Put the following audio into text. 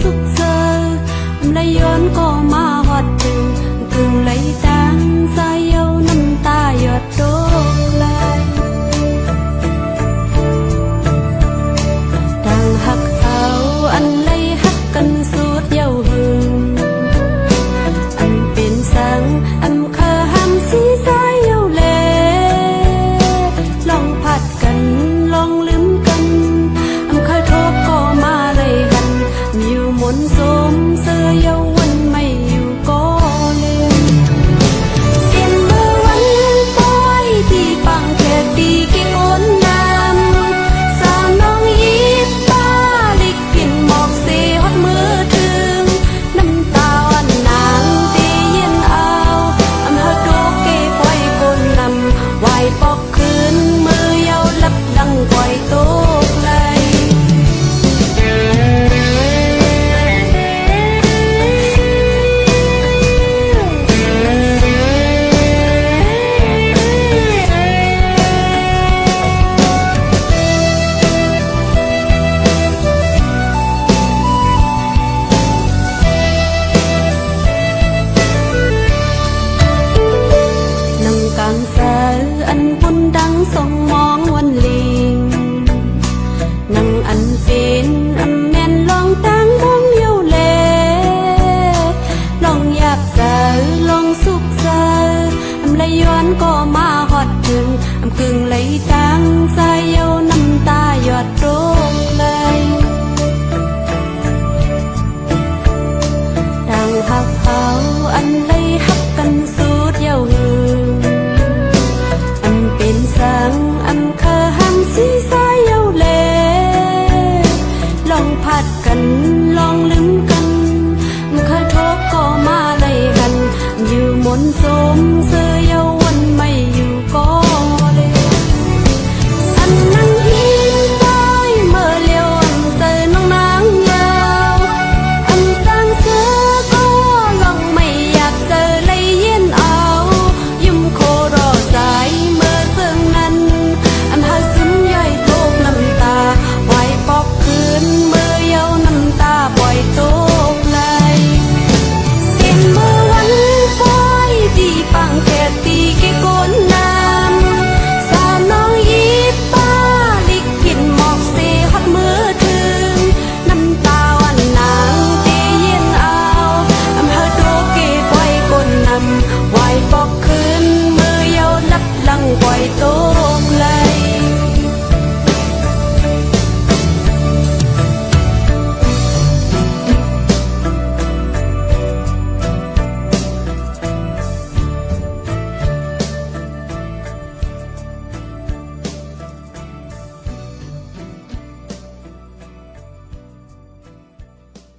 สุขเซอและย้อนก็มาหอดตึงถึงไหลตังสายเยาน้ำตาหยดโดกไหลต่งหักเอาอันไหลหักกันสุดเยาหึงอันเป็นสังอัน นสมเสริ